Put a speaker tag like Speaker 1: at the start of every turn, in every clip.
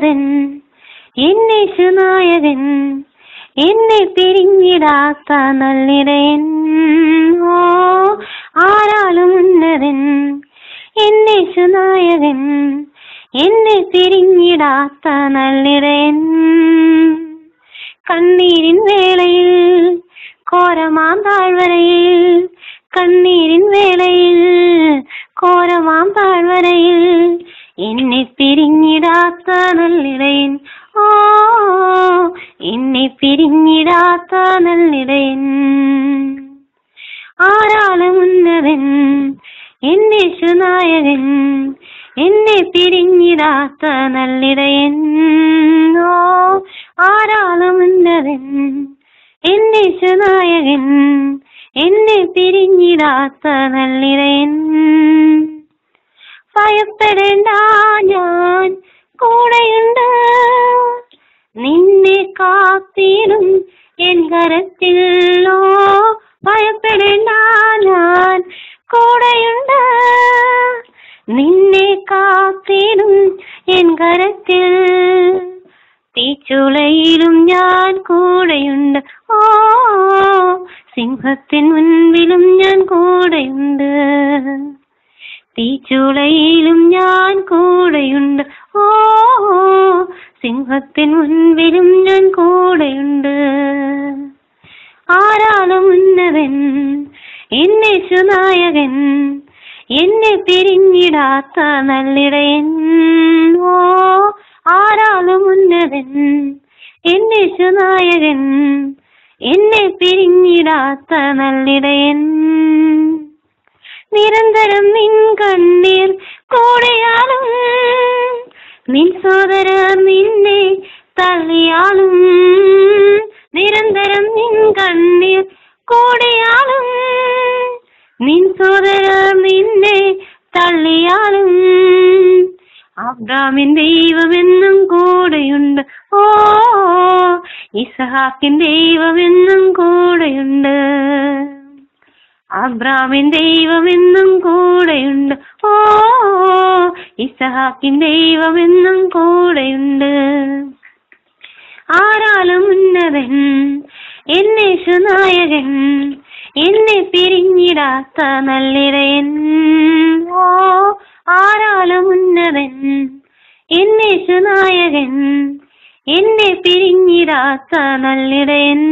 Speaker 1: ഉന്നതൻ എന്നേശുനായകൻ എന്നെ പിരിഞ്ഞിടാത്ത നല്ലിടയൻ ഓ ആരാലും ഉന്നതൻ എന്നേശുനായകൻ എന്നെ പിരിഞ്ഞിടാത്ത നല്ലിടയൻ കണ്ണീരിൻ വേളയിൽ കോരമാം താഴ്വരയിൽ കണ്ണീരിൻ വേളയിൽ കോരമാം താഴ്വരയിൽ എന്നെ പിരിഞ്ഞിടാത്ത നല്ലിടയൻ. ഓ എന്നെ പിരിഞ്ഞിടാത്ത നല്ലിടയൻ. ആരാളും ഉന്നതൻ എന്നെ സുനായകൻ. എന്നെ പിരിഞ്ഞിടാത്ത നല്ലിടയൻ. ഓ ആരാളും ഉന്നതൻ എന്നെ സുനായകൻ. എന്നെ പിരിഞ്ഞിടാത്ത നല്ലിടയൻ. ഭയപ്പെടേണ്ട ഞാൻ കൂടെയുണ്ട്. നിന്നെ കാത്തിടും എൻ കരത്തിലോ ഭയപ്പെടേണ്ട ഞാൻ കൂടെയുണ്ട്. നിന്നെ കാത്തിടും എൻ കരത്തിൽ തീച്ചുളയിലും ഞാൻ കൂടെയുണ്ട്. ഓ സിംഹത്തിൻ മുൻപിലും ഞാൻ കൂടെയുണ്ട്. തീച്ചുളയിലും ഞാൻ കൂടെയുണ്ട്. ഓ സിംഹത്തിൻ മുൻപിലും ഞാൻ കൂടെയുണ്ട്. ആരാണ് ഉന്നതൻ? എന്നെ സുനായകൻ. എന്നെ പിരിഞ്ഞിടാത്ത നല്ലിടയൻ. ഓ ആരാണ് ഉന്നതൻ? എന്നെ സുനായകൻ. എന്നെ പിരിഞ്ഞിടാത്ത നല്ലിടയൻ. നിരന്തരം നിൻ കണ്ണീർ കൂടെയാളും നിൻ സോദരർ നിന്നെ തള്ളിയാളും നിരന്തരം നിൻ കണ്ണീർ കൂടെയാളും നിൻ സോദരർ നിന്നെ തള്ളിയാളും അബ്രാമിൻ ദൈവമെന്നും കൂടെയുണ്ട്. ഓ ഇസഹാക്കിൻ ദൈവമെന്നും കൂടെയുണ്ട്. അബ്രാമിൻ ദൈവമെന്നും കൂടെയുണ്ട്. ഓ ഇസഹാക്കിൻ ദൈവമെന്നും കൂടെയുണ്ട്. ആരാലും ഉന്നതൻ എന്നെ സുനായകൻ എന്നെ പിരിഞ്ഞിടാത്ത നല്ലിടയൻ. ഓ ആരാലും ഉന്നതൻ എന്നെ സുനായകൻ എന്നെ പിരിഞ്ഞിടാത്ത നല്ലിടയൻ.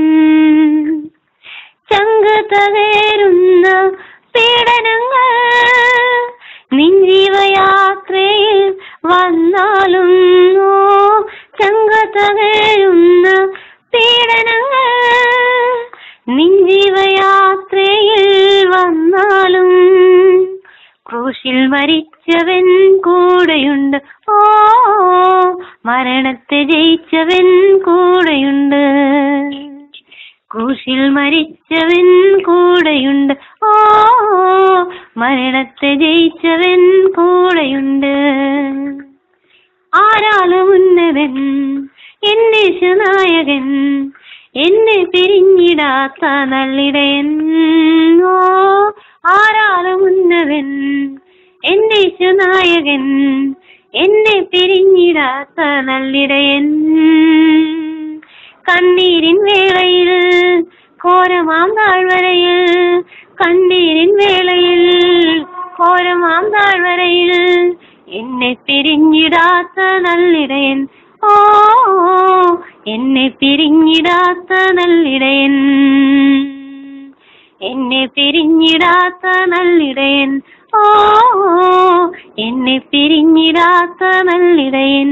Speaker 1: ചങ്ക് തകരുന്ന പീഡനങ്ങൾ നിഞ്ജീവയാത്രയിൽ വന്നാലും ചങ്ക് തകരുന്ന പീഡനങ്ങൾ നിഞ്ജീവയാത്രയിൽ വന്നാലും ക്രൂശിൽ മരിച്ചവൻ കൂടെയുണ്ട്. ഓ മരണത്തെ ജയിച്ചവൻ കൂടെയുണ്ട്. ക്രൂശിൽ മരിച്ചവൻ കൂടെയുണ്ട്. ഓ മരണത്തെ ജയിച്ചവൻ കൂടെയുണ്ട്. ആരാളും ഉന്നതൻ? എന്നെ ശനായകൻ. എന്നെ പിരിഞ്ഞിടാത്ത നല്ലിടയൻ ഓ ആരാളും ഉന്നതൻ? എന്നെ ശനായകൻ. എന്നെ പിരിഞ്ഞിടാത്ത നല്ലിടയൻ കണ്ണീരിൻ വേളയിൽ കോരമാം താഴ്വരയിൽ കണ്ണീരിൻ വേളയിൽ കോരമാം താഴ്വരയിൽ എന്നെ പിരിഞ്ഞിടാത്ത നല്ലിടയൻ ഓ എന്നെ പിരിഞ്ഞിടാത്ത നല്ലിടയൻ എന്നെ പിരിഞ്ഞിടാത്ത നല്ലിടയൻ ഓ എന്നെ പിരിഞ്ഞിടാത്ത നല്ലിടയൻ